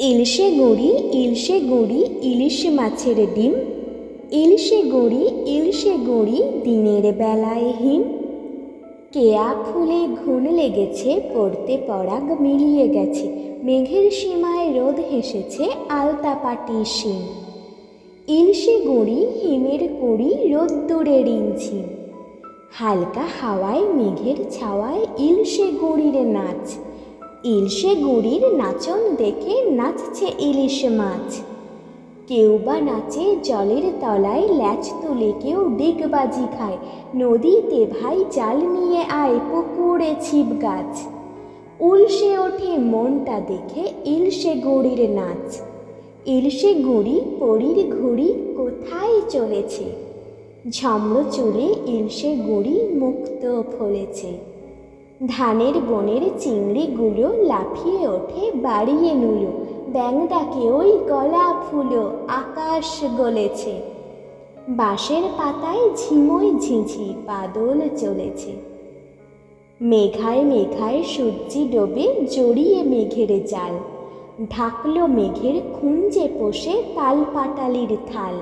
ইলশে গুড়ি ইলশে গুড়ি, ইলিশ মাছের ডিম। ইলশে গুড়ি ইলশে গুড়ি দিনের বেলায় হিম। কেয়া ফুলে ঘুণ লেগেছে, পড়তে পরাগ মিলিয়ে গেছে। মেঘের সীমায় রোদ হেসেছে আলতা পাটি শিম। ইলশে গুড়ি, হিমের কুড়ি রোদ্দুরে রিঞ্ঝিম হালকা হাওয়ায় মেঘের ছাওয়ায় ইলশে গুড়ির নাচ। ইলশে গুড়ির নাচন দেখে নাচছে ইলিশ মাছ। কেউ বা নাচে, জলের তলায় ল্যাচ তুলে কেউ ডিগবাজি খায়। নদীতে ভাই জাল নিয়ে আয় পুকুরে ছিপ গাছ। উলসে ওঠে মনটা দেখে ইলশে গুড়ির নাচ। ইলশে গুড়ি, পরীর ঘুড়ি কোথায় চলেছে? ঝমড় চুলে ইলশে গুড়ি মুক্ত ফলেছে। ধানের বনের চিংড়িগুলো লাফিয়ে ওঠে বাড়িয়ে নুলো ব্যাং ডাকে ওই গলা ফুলো আকাশ গলেছে। বাঁশের পাতায় ঝিমই ঝিঝি, বাদল চলেছে। মেঘায় মেঘায় সূর্যি ডোবে জড়িয়ে মেঘের জাল। ঢাকলো মেঘের খুঞ্জে পোষে তাল পাটালির থাল।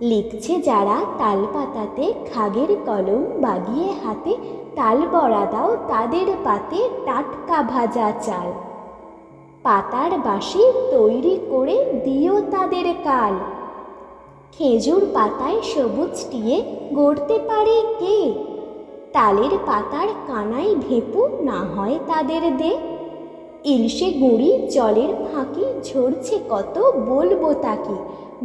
লিখছে যারা তাল পাতাতে খাগের কলম বাগিয়ে হাতে তাল বড়া দাও, তাদের পাতে টাটকা ভাজা চাল। পাতার বাসি তৈরি করে দিও তাদের কাল। খেজুর পাতায় সবুজ টিয়ে গড়তে পারে কে? তালের পাতার কানাই ভেপু না হয় তাদের দে। ইলশে গুঁড়ি, জলের ফাঁকি ঝরছে কত বলব তাকে।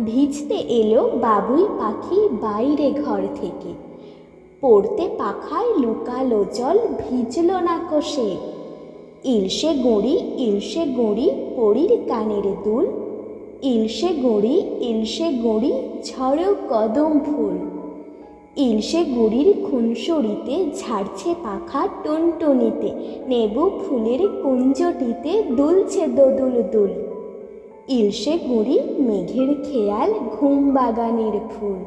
ভিজতে এলো বাবুই পাখি বাইরে ঘর থেকে। পড়তে পাখায় লুকালো জল ভিজল না কষে। ইলশে গুঁড়ি ইলশে গুঁড়ি, পরীর কানের দুল। ইলশে গুঁড়ি ইলশে গুঁড়ি ঝড়ো কদম ফুল। ইলশে গুড়ির খুনসুরিতে ঝাড়ছে পাখা টুনটুনিতে, নেবু ফুলের কুঞ্জটিতে দুলছে দোদুল দুল। ইলশে গুড়ি, মেঘের খেয়াল ঘুম বাগানের ফুল।